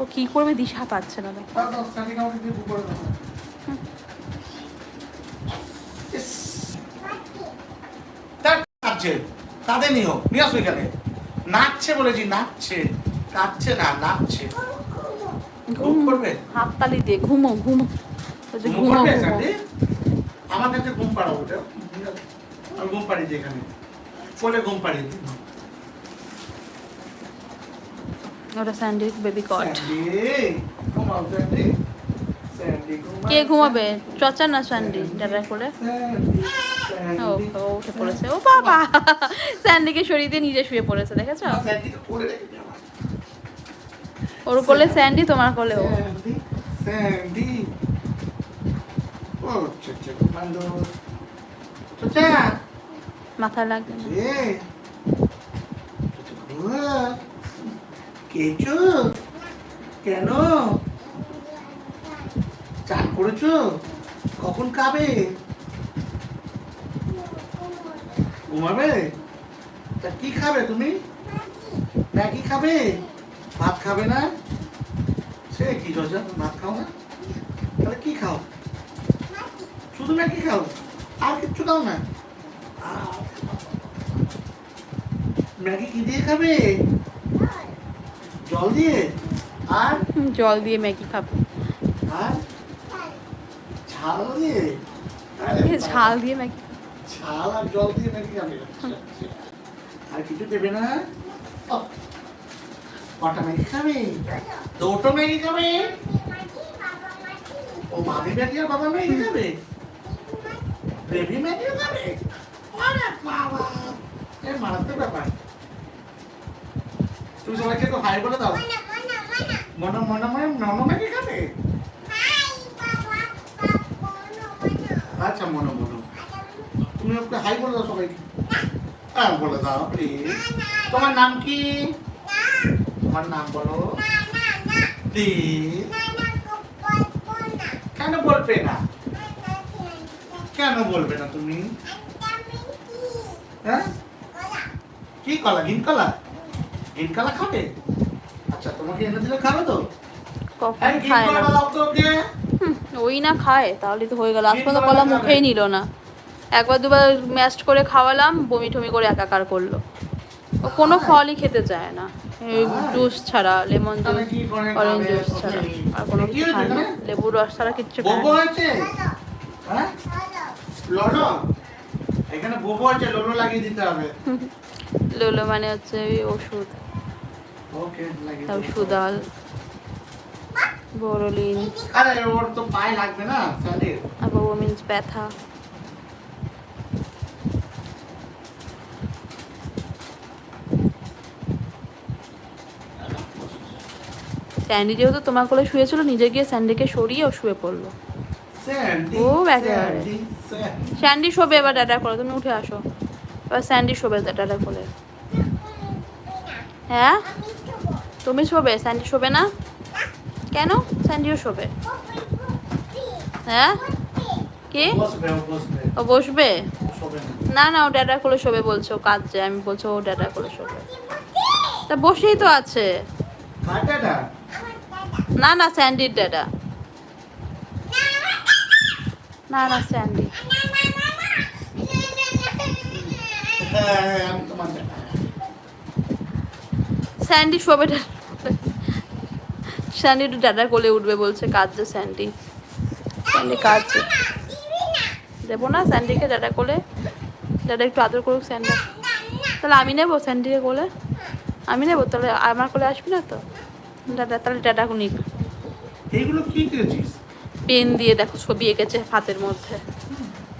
ও কি করবে? দিশা পাচ্ছে না নাচছে কাঁদে নিও নিয়ে আসো এখানে। নাচছে বলেছি নাচছে। কাঁদছে না নাচছে। ঘুম করবে? হাততালি দিয়ে ঘুমো ঘুমো। ঘুম পাড়াবো আমি ঘুম পাড়ি দিই এখানে ঘুম পাড়িয়ে দিই ওটা স্যান্ডির baby cot Sandy Sandy Sandy কে ঘুমাবে? চচা না স্যান্ডি ডাটা করে ও উঠে পড়েছে। ও বাবা! স্যান্ডিকে সরিয়ে দিয়ে নিজে শুয়ে পড়েছে দেখেছ। ওর কোলে স্যান্ডি তোমার কোলে ও। স্যান্ডি স্যান্ডি ও মাথায় লাগবে কেচো কেন? চান করেছ? কখন খাবে? ঘুমাবে? তা কি খাবে তুমি? ম্যাগি খাবে? ভাত খাবে না? সে কি রোজা ভাত খাও না? তাহলে কি খাও? শুধু ম্যাগি খাও? আর কিচ্ছু দাও না। ম্যাগি কি দিয়ে খাবে? জল দিয়ে? আর? জল দিয়ে ম্যাগি খাবে। আর? ঝাল দিয়ে? এ, ঝাল দিয়ে ম্যাগি। ছাল আর জল দিয়ে নাকি খাবে। আর কিছু দেবে না? কটা ম্যাগি খাবে? দুটো ম্যাগি খাবে? ও মামি ম্যাগি আর বাবা ম্যাগি খাবে? বেবি ম্যাগিও খাবে আরে বাবা। এ মারাত্মক ব্যাপার। তুমি সবাইকে একটু হাই বলে দাও। মনে মনে মনে। নন ম্যাগি খাবে? আচ্ছা মনে মনে। তুমি ওকে হাই বলে দাও সবাইকে। হ্যাঁ বলে দাও প্লিজ তোমার নাম কি? তোমার নাম বলো। প্লিজ কেন বলবে না? কেন বলবে না তুমি? হ্যাঁ? কি কলা ঘিন কলা? ঘিন কলা খাবে? আচ্ছা তোমাকে এনে দিলে খাবে তো? কখন খায় না? ওই না খায় তাহলে তো হয়ে গেল। আজ পর্যন্ত কলা মুখেই নিল না। একবার দুবার ম্যাস্ট করে খাওয়ালাম বমি টমি করে একাকার করল। ও কোনো ফলই খেতে চায় না। জুস ছাড়া লেমন জুস অরেঞ্জ জুস ছাড়া। আর কোনো কিছু খায় না। লেবুর রস ছাড়া কিচ্ছু খায় না। ললো এখানে বোবো আছে লোলো লাগিয়ে দিতে হবে। লোলো মানে হচ্ছে ওই ওষুধ। ওকে লাগিয়ে সুদাল বোরোলিন আরে ওর তো পায়ে লাগবে না স্যান্ডেল আবার ও মিন্স ব্যথা। স্যান্ডি যেহেতু তোমার কোলে শুয়েছিল নিজে গিয়ে স্যান্ডিকে সরিয়ে ও শুয়ে পড়ল। ও, একেবারে। স্যান্ডি শোবে এবার ডাটা করে তুমি উঠে আসো। এবার স্যান্ডি শোবে ডাটা কোলে হ্যাঁ? তুমি শোবে? স্যান্ডি শোবে না? কেন? স্যান্ডিও শোবে। হ্যাঁ? কি? বসবে ও বসবে। না। না ও ড্যাডা কোলে শোবে বলছে কাঁদছে। আমি বলছো ও ড্যাডা কোলে শোবে। তা বসেই তো আছে। না না স্যান্ডির ড্যাডা না না স্যান্ডি স্যান্ডি শোবে স্যান্ডি একটু ড্যাডা কোলে উঠবে বলছে, কাঁদছে স্যান্ডি স্যান্ডি কাঁদছে। দেবো না স্যান্ডিকে ড্যাডা কোলে। ড্যাডা একটু আদর করুক স্যান্ডি তাহলে আমি নেব স্যান্ডিকে কোলে? আমি নেব? তাহলে আমার কোলে আসবি না তো? দাদা, তাহলে ড্যাডা নিক। এইগুলো কি করেছিস পেন দিয়ে দেখো ছবি এঁকেছে হাতের মধ্যে।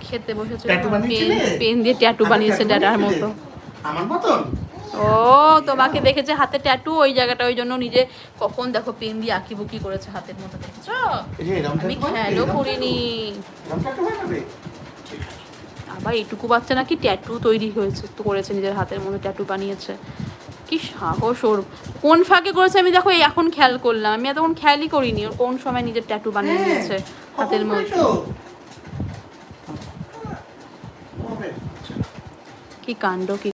খেতে বসেছে পেন পেন দিয়ে ট্যাটু বানিয়েছে ড্যাডার মতো। আমার মতন? ও তোমাকে দেখেছে হাতে ট্যাটু ওই জায়গাটা ওই জন্য নিজে কখন দেখো পেন দিয়ে আঁকি বুকি করেছে হাতের মতো দেখেছ? আমি খেয়ালও করিনি। আবার এইটুকু বাচ্চা নাকি ট্যাটু তৈরি হয়েছে তো করেছে নিজের হাতের মধ্যে ট্যাটু বানিয়েছে। কি সাহস ওর। কোন ফাঁকে করেছে আমি দেখো এই এখন খেয়াল করলাম। আমি এতক্ষণ খেয়ালই করিনি ওর কোন সময় নিজের ট্যাটু বানিয়ে হ্যাঁ, নিয়েছে হাতের মধ্যে। কি কাণ্ড কি